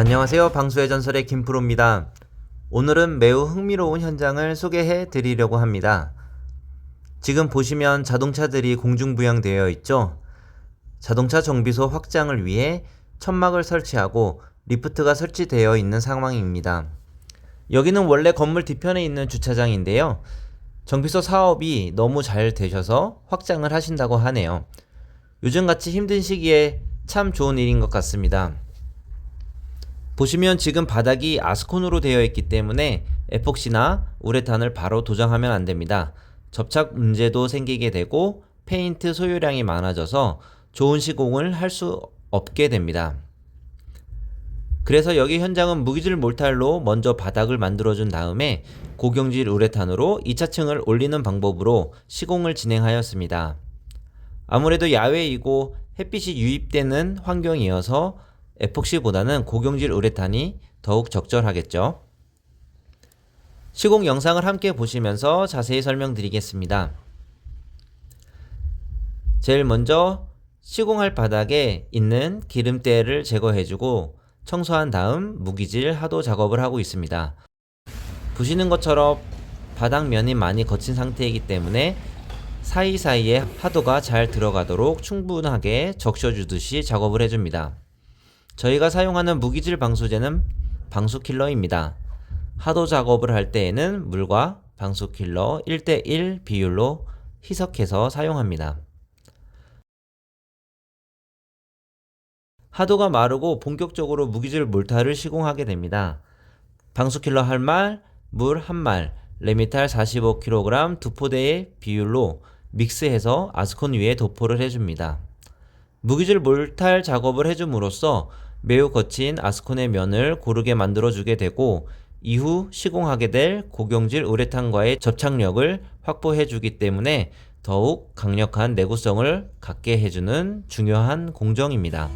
안녕하세요. 방수의 전설의 김프로입니다. 오늘은 매우 흥미로운 현장을 소개해 드리려고 합니다. 지금 보시면 자동차들이 공중부양되어 있죠? 자동차 정비소 확장을 위해 천막을 설치하고 리프트가 설치되어 있는 상황입니다. 여기는 원래 건물 뒤편에 있는 주차장인데요. 정비소 사업이 너무 잘 되셔서 확장을 하신다고 하네요. 요즘 같이 힘든 시기에 참 좋은 일인 것 같습니다. 보시면 지금 바닥이 아스콘으로 되어 있기 때문에 에폭시나 우레탄을 바로 도장하면 안 됩니다. 접착 문제도 생기게 되고 페인트 소요량이 많아져서 좋은 시공을 할 수 없게 됩니다. 그래서 여기 현장은 무기질 몰탈로 먼저 바닥을 만들어준 다음에 고경질 우레탄으로 2차층을 올리는 방법으로 시공을 진행하였습니다. 아무래도 야외이고 햇빛이 유입되는 환경이어서 에폭시보다는 고경질 우레탄이 더욱 적절하겠죠. 시공 영상을 함께 보시면서 자세히 설명드리겠습니다. 제일 먼저 시공할 바닥에 있는 기름때를 제거해주고 청소한 다음 무기질 하도 작업을 하고 있습니다. 보시는 것처럼 바닥면이 많이 거친 상태이기 때문에 사이사이에 하도가 잘 들어가도록 충분하게 적셔주듯이 작업을 해줍니다. 저희가 사용하는 무기질 방수제는 방수킬러입니다. 하도 작업을 할 때에는 물과 방수킬러 1대1 비율로 희석해서 사용합니다. 하도가 마르고 본격적으로 무기질 몰타를 시공하게 됩니다. 방수킬러 한 말, 물 한 말, 레미탈 45kg 두 포대의 비율로 믹스해서 아스콘 위에 도포를 해줍니다. 무기질 몰탈 작업을 해줌으로써 매우 거친 아스콘의 면을 고르게 만들어주게 되고 이후 시공하게 될 고경질 우레탄과의 접착력을 확보해주기 때문에 더욱 강력한 내구성을 갖게 해주는 중요한 공정입니다.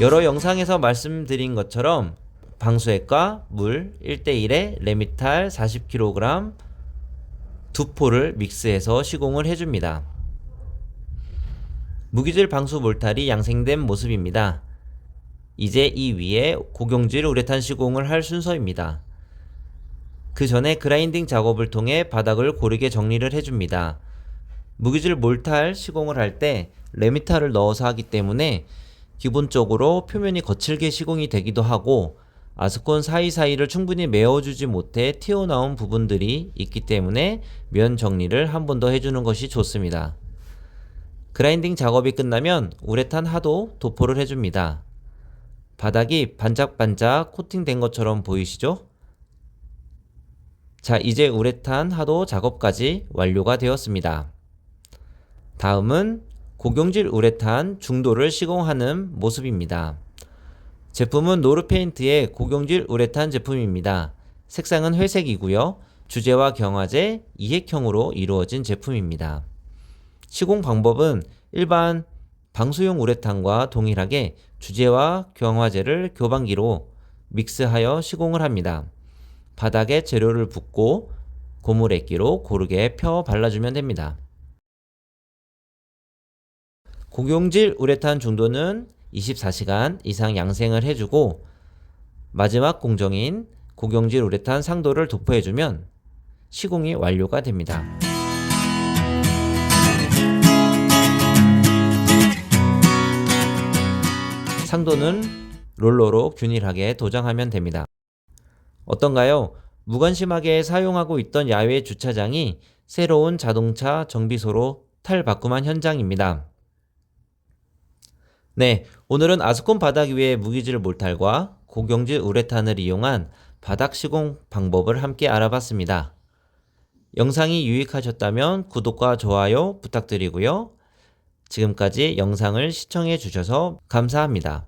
여러 영상에서 말씀드린 것처럼 방수액과 물 1대1에 레미탈 40kg 두 포를 믹스해서 시공을 해줍니다. 무기질 방수 몰탈이 양생된 모습입니다. 이제 이 위에 고경질 우레탄 시공을 할 순서입니다. 그 전에 그라인딩 작업을 통해 바닥을 고르게 정리를 해줍니다. 무기질 몰탈 시공을 할 때 레미탈을 넣어서 하기 때문에 기본적으로 표면이 거칠게 시공이 되기도 하고 아스콘 사이사이를 충분히 메워주지 못해 튀어나온 부분들이 있기 때문에 면 정리를 한 번 더 해주는 것이 좋습니다. 그라인딩 작업이 끝나면 우레탄 하도 도포를 해줍니다. 바닥이 반짝반짝 코팅된 것처럼 보이시죠? 자, 이제 우레탄 하도 작업까지 완료가 되었습니다. 다음은 고경질 우레탄 중도를 시공하는 모습입니다. 제품은 노르페인트의 고경질 우레탄 제품입니다. 색상은 회색이고요. 주제와 경화제 이핵형으로 이루어진 제품입니다. 시공 방법은 일반 방수용 우레탄과 동일하게 주제와 경화제를 교반기로 믹스하여 시공을 합니다. 바닥에 재료를 붓고 고무레끼로 고르게 펴 발라주면 됩니다. 고경질 우레탄 중도는 24시간 이상 양생을 해주고 마지막 공정인 고경질 우레탄 상도를 도포해주면 시공이 완료가 됩니다. 상도는 롤러로 균일하게 도장하면 됩니다. 어떤가요? 무관심하게 사용하고 있던 야외 주차장이 새로운 자동차 정비소로 탈바꿈한 현장입니다. 네, 오늘은 아스콘 바닥 위에 무기질 몰탈과 고경질 우레탄을 이용한 바닥 시공 방법을 함께 알아봤습니다. 영상이 유익하셨다면 구독과 좋아요 부탁드리고요. 지금까지 영상을 시청해 주셔서 감사합니다.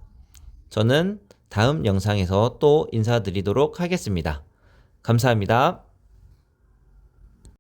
저는 다음 영상에서 또 인사드리도록 하겠습니다. 감사합니다.